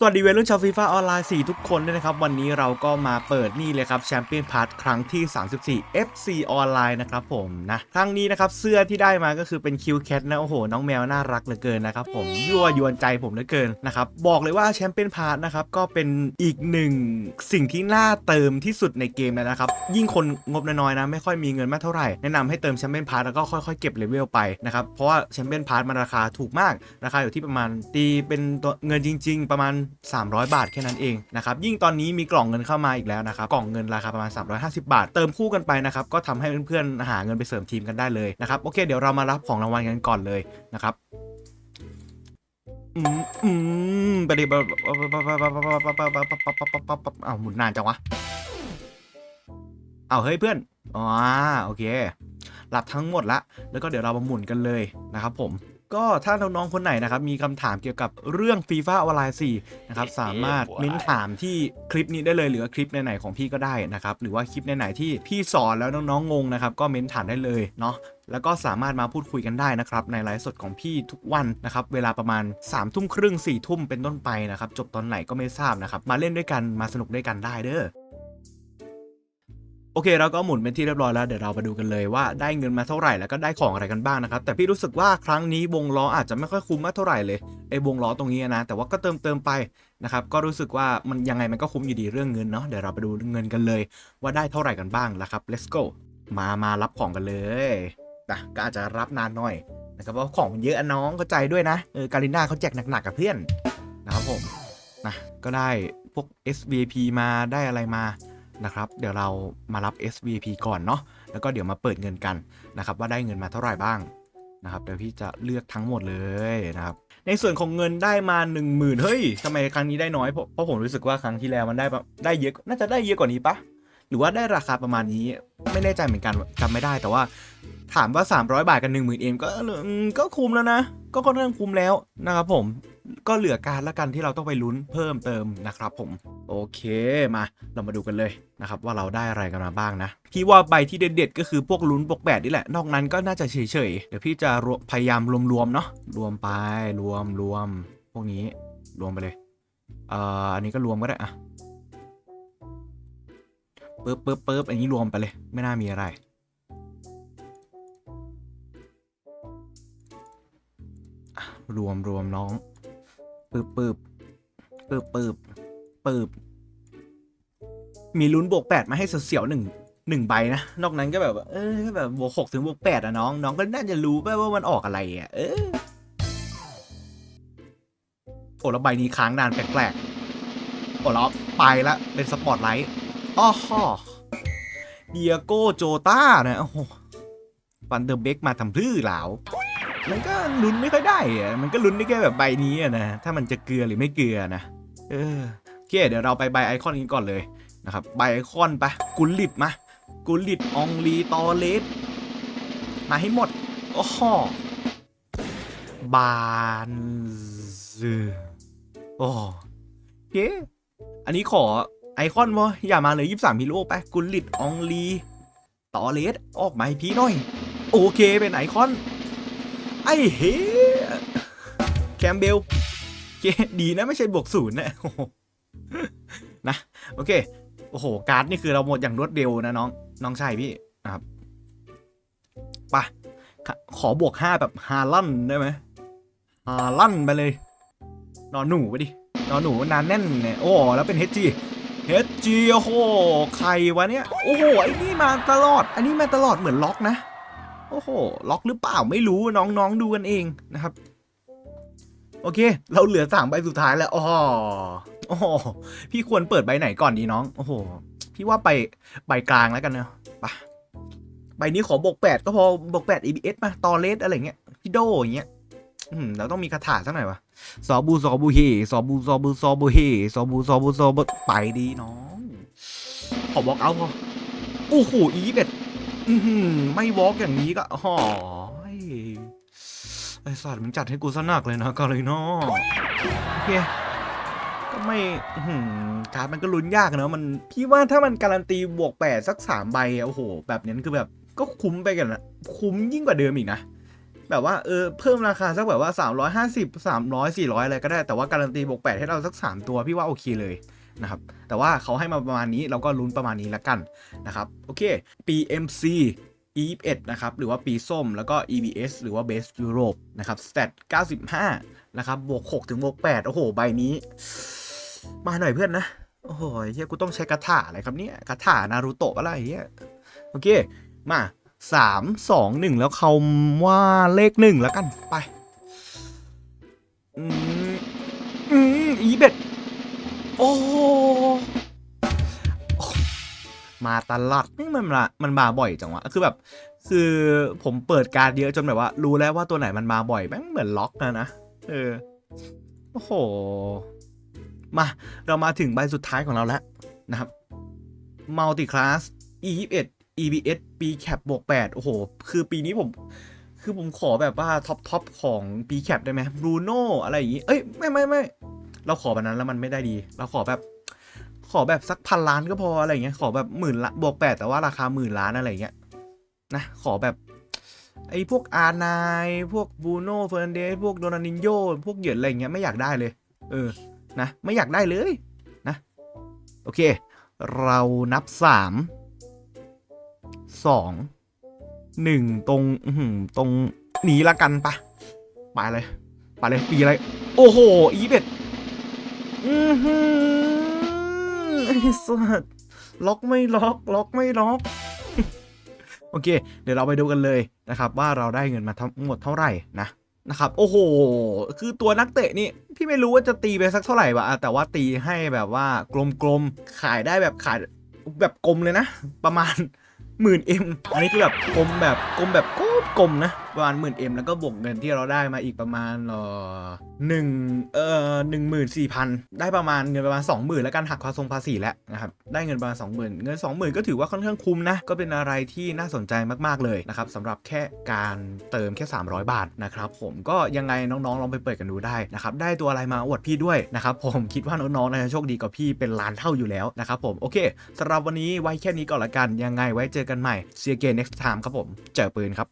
สวัสดีเวรุ่นชาวฟีฟ่าออนไลน์4ทุกคนด้วยนะครับ วันนี้เราก็มาเปิดนี่เลยครับแชมเปี้ยนพาร์ทครั้งที่ 34 FC ออนไลน์นะครับผมนะครั้งนี้นะครับเสื้อที่ได้มาก็คือเป็นคิวแคทนะโอ้โห น้องแมวน่ารักเหลือเกินนะครับผมยั่วยวนใจผมเหลือเกินนะครับบอกเลยว่าแชมเปี้ยนพาร์ทนะครับก็เป็นอีกหนึ่งสิ่งที่น่าเติมที่สุดในเกมแล้วนะครับยิ่งคนงบน้อยๆนะไม่ค่อยมีเงินมากเท่าไหร่แนะนำให้เติมแชมเปี้ยนพาร์ทแล้วก็ค่อยๆเก็บเลเวลไปนะครับเพราะว่าแชมเปี้ยนพาร์ทมันราคาถูกมากราคาอยู่ที่ประมาณตีเป็นตัวเงินจริง ๆ ประมาณ300 บาทแค่นั้นเองนะครับยิ่งตอนนี้มีกล่องเงินเข้ามาอีกแล้วนะครับกล่องเงินราคาประมาณ 350 บาท เติมคู่กันไปนะครับก็ทำให้เพื่อนๆหาเงินไปเสริมทีมกันได้เลยนะครับโอเคเดี๋ยวเรามารับของรางวัลกันก่อนเลยนะครับอืมอืมไปดิอ้าวหมุนนานจังวะอ้าวเฮ้ยเพื่อน อ๋อโอเครับทั้งหมดละ แล้วก็เดี๋ยวเรามาหมุนกันเลยนะครับผม ก็ถ้าน้องๆคนไหนนะครับมีคำถามเกี่ยวกับเรื่อง FIFA ออนไลน์4นะครับสามารถเม้นถามที่คลิปนี้ได้เลยหรือว่าคลิปไหนๆของพี่ก็ได้นะครับหรือว่าคลิปไหนๆที่พี่สอนแล้วน้องๆงงนะครับก็เม้นถามได้เลยเนาะแล้วก็สามารถมาพูดคุยกันได้นะครับ ในไลฟ์สดของพี่ทุกวันนะครับ เวลาประมาณ3ามทุ่มครึ่ง4ี่ทุ่มเป็นต้นไปนะครับ จบตอนไหนก็ไม่ทราบนะครับ มาเล่นด้วยกันมาสนุกด้วยกันได้เด้อโอเคเราก็หมุนเป็นที่เรียบร้อยแล้วเดี๋ยวเรามาดูกันเลยว่าได้เงินมาเท่าไหร่แล้วก็ได้ของอะไรกันบ้างนะครับแต่พี่รู้สึกว่าครั้งนี้วงล้ออาจจะไม่ค่อยคุ้มมากเท่าไหร่เลยไอ้วงล้อตรงนี้นะแต่ว่าก็เติมเติมไปนะครับก็รู้สึกว่ามันยังไงมันก็คุ้มอยู่ดีเรื่องเงินเนาะเดี๋ยวเราไปดูเงินกันเลย ว่าได้เท่าไหร่กันบ้างแล้วครับ let's go มามารับของกันเลยนะก็อาจจะรับนานหน่อยนะครับเพราะของมันเยอะอะน้องเข้าใจด้วยนะเออการิน่าเขาแจกหนักๆกับเพื่อนนะครับผมนะก็ได้พวก SVP มาได้อะไรมา นะครับ เดี๋ยวเรามารับ SVP ก่อนเนาะ แล้วก็เดี๋ยวมาเปิดเงินกันนะครับ ว่าได้เงินมาเท่าไหร่บ้างนะครับ เดี๋ยวพี่จะเลือกทั้งหมดเลยนะครับ ในส่วนของเงินได้มา 1 0,000 เฮ้ยทำไมครั้งนี้ได้น้อย เพราะผมรู้สึกว่าครั้งที่แล้วมันได้ได้เยอะ น่าจะได้เยอะกว่านี้ปะ หรือว่าได้ราคาประมาณนี้ ไม่แน่ใจเหมือนกันจำไม่ได้ แต่ว่าถามว่า 300 บาทกับ1 0,000เอ็มก็ก็คุ้มแล้วนะ ก็ค่อนข้างคุ้มแล้วนะครับผม ก็เหลือการละกันที่เราต้องไปลุ้นเพิ่มเติมนะครับผม โอเคมาเรามาดูกันเลยนะครับว่าเราได้อะไรกันมาบ้างนะพี่ว่าใบที่เด็ดๆก็คือพวกลุ้นบวกแปดนี่แหละ นอกนั้นก็น่าจะเฉยๆ เดี๋ยวพี่จะพยายามรวมๆเนาะรวมไปรวมรวมพวกนี้รวมไปเลยเอ่ออันนี้ก็รวมก็ได้อะปึ๊บปึ๊บปึ๊บอันนี้รวมไปเลย ไม่น่ามีอะไรรวมรวมน้อง ปึ๊บปึบปึบปึบปึบมีลุ้นบวกแปดมาให้เสียวๆหนึ่งหนึ่งใบนะ นอกนั้นก็แบบ เออก็แบบบวกหกถึงบวกแปดอะน้อง น้องก็น่าจะรู้ป่ะว่ามันออกอะไรอะเออโอ้แล้วใบนี้ค้างนานแปลกๆโอ้แล้วไปละเป็นสปอตไลท์อ้อฮอเดียโก้โจต้านะโอ้โหฟันเดอร์เบกมาทำพื้อหลา มันก็ลุ้นไม่ค่อยได้อะมันก็ลุ้นได้แค่แบบใบนี้อะนะ ถ้ามันจะเกลือหรือไม่เกลือนะ เออโอเค เดี๋ยวเราไปใบไอคอนนี้ก่อนเลยนะครับ ใบไอคอนไปกุลิดมา กุลิดอองลีตอเลสมาให้หมด โอ้โหบานซึโอ้โอเคอันนี้ขอไอคอนวะอย่ามาเลยยี่สามฮีโร่ไปกุลิดอองลีตอเลสออกมาให้พี่หน่อย โอเคเป็นไอคอน ไอ้เฮแคมเบลเกดีนะไม่ใช่บวกศูนย์นะโอ้โหนะ โอเค โอ้โห การ์ดนี่คือเราหมดอย่างรวดเร็วนะน้อง น้องชายพี่นะครับไปะขอบวกห้าแบบฮาลั่นได้ไหมฮาลั่นไปเลย นอนหนูไปดิ นอนหนูนานแน่นเนี่ย โอ้แล้วเป็นเฮจีเฮจีโอ้โห ใครวะเนี่ย โอ้โหไอ้นี่มาตลอด อันนี้มาตลอดเหมือนล็อกนะ โอ้โห ล็อกหรือเปล่าไม่รู้น้องๆดูกันเองนะครับ โอเค เราเหลือสามใบสุดท้ายแล้วอ๋อโอ้โหพี่ควรเปิดใบไหนก่อนดีน้อง โอ้โห พี่ว่าไปใบกลางแล้วกันเนาะไปะใบนี้ขอบวกแปดก็พอบวกแปด EBS มาตอเลสอะไรเงี้ยพี่โดอย่างเงี้ยอืมเราต้องมีคาถาสักหน่อยวะซอบูซอบูเฮซอบูซอบูซอบูเฮซอบูซอบูซอบูไปดีน้อง ขอบอกเอาพอโอ้โหอีเบ็ด ไม่วอล์กอย่างนี้ก็ห่อไอสัตว์มึงจัดให้กูสนักเลยนะก็เลยเนาะโอเคก็ไม่การ์มันก็ลุ้นยากนะมันพี่ว่าถ้ามันการันตีบวกแปดสักสามใบโอ้โห แบบนี้คือแบบก็คุ้มไปกันนะคุ้มยิ่งกว่าเดิมอีกนะแบบว่าเออเพิ่มราคาสักแบบว่า 350 300 400 อะไรก็ได้แต่ว่าการันตีบวก8ให้เราสัก 3 ตัวพี่ว่าโอเคเลย นะครับ แต่ว่าเขาให้มาประมาณนี้เราก็ลุ้นประมาณนี้ละกันนะครับ โอเค PMC E21 นะครับ หรือว่าปีส้ม แล้วก็ EBS หรือว่า Base Europe นะครับ Stat 95 นะครับ บวก 6 ถึงบวก 8 โอ้โห ใบนี้ มาหน่อยเพื่อนนะ โอ้โหเฮียกูต้องใช้คาถาอะไรครับเนี่ยคาถานารูโตะอะไรเฮียโอเค มาสามสองหนึ่งแล้วเขาว่าเลขหนึ่งแล้วกันไป อืม อืม อีเบ็ด โอ้มาตลอดนี่มันมามันมาบ่อยจังวะ คือแบบ คือผมเปิดการดเยอะจนแบบว่า รู้แล้วว่าตัวไหนมันมาบ่อยแม่งเหมือนล็อกนะนะ เออ โอ้โห มา เรามาถึงใบสุดท้ายของเราแล้วนะครับ Multi Class E 2 1 EBS B Cap บวก8โอ้โห คือปีนี้ผม คือผมขอแบบว่าท็อปท็อปของ B Cap ได้ไหม Bruno อะไรอย่างงี้ เอ้ย ไม่ไม่ไม่ เราขอแบบนั้นแล้วมันไม่ได้ดี เราขอแบบ ขอแบบสักพันล้านก็พออะไรเงี้ย ขอแบบหมื่นละบวกแปดแต่ว่าราคาหมื่นล้านอะไรเงี้ยนะขอแบบไอ้พวกอาร์ไนพวกบูโน่เฟอร์นันเดสพวกโดนานินโยพวกเหยินอะไรเงี้ยไม่อยากได้เลย เออนะไม่อยากได้เลยนะโอเค เรานับสามสองหนึ่งตรงตรงหนีละกันปะไปเลยไปเลยปีอะไร โอ้โห อีเบ็ด อือหือไอ้สัสล็อกไม่ล็อก ล็อกไม่ล็อกโอเค เดี๋ยวเราไปดูกันเลยนะครับว่าเราได้เงินมาทั้งหมดเท่าไหร่นะนะครับโอ้โห คือตัวนักเตะนี่พี่ไม่รู้ว่าจะตีไปสักเท่าไหร่วะอะแต่ว่าตีให้แบบว่ากลมๆขายได้แบบขายแบบกลมเลยนะ ประมาณหมื่นเอ็มอันนี้คือแบบกลมแบบกลมแบบกลมๆนะ ประมาณหมื่นเอ็มแล้วก็บวกเงินที่เราได้มาอีกประมาณเออหนึ่งเอ่อหนึ่งหมื่นสี่พันได้ประมาณเงินประมาณสองหมื่นแล้วกันหักภาษีภาษีแล้วนะครับได้เงินประมาณสองหมื่นเงินสองหมื่นก็ถือว่าค่อนข้างคุ้มนะก็เป็นอะไรที่น่าสนใจมากๆเลยนะครับสำหรับแค่การเติมแค่ 300 บาทนะครับผมก็ยังไงน้องๆลองไปเปิดกันดูได้นะครับได้ตัวอะไรมาอวดพี่ด้วยนะครับผมคิดว่าน้องๆน่าจะโชคดีกว่าพี่เป็นล้านเท่าอยู่แล้วนะครับผมโอเคสำหรับวันนี้ไว้แค่นี้ก่อนละกันยังไงไว้เจอกันใหม่ see you again next time ครับผมเจอปืนครับ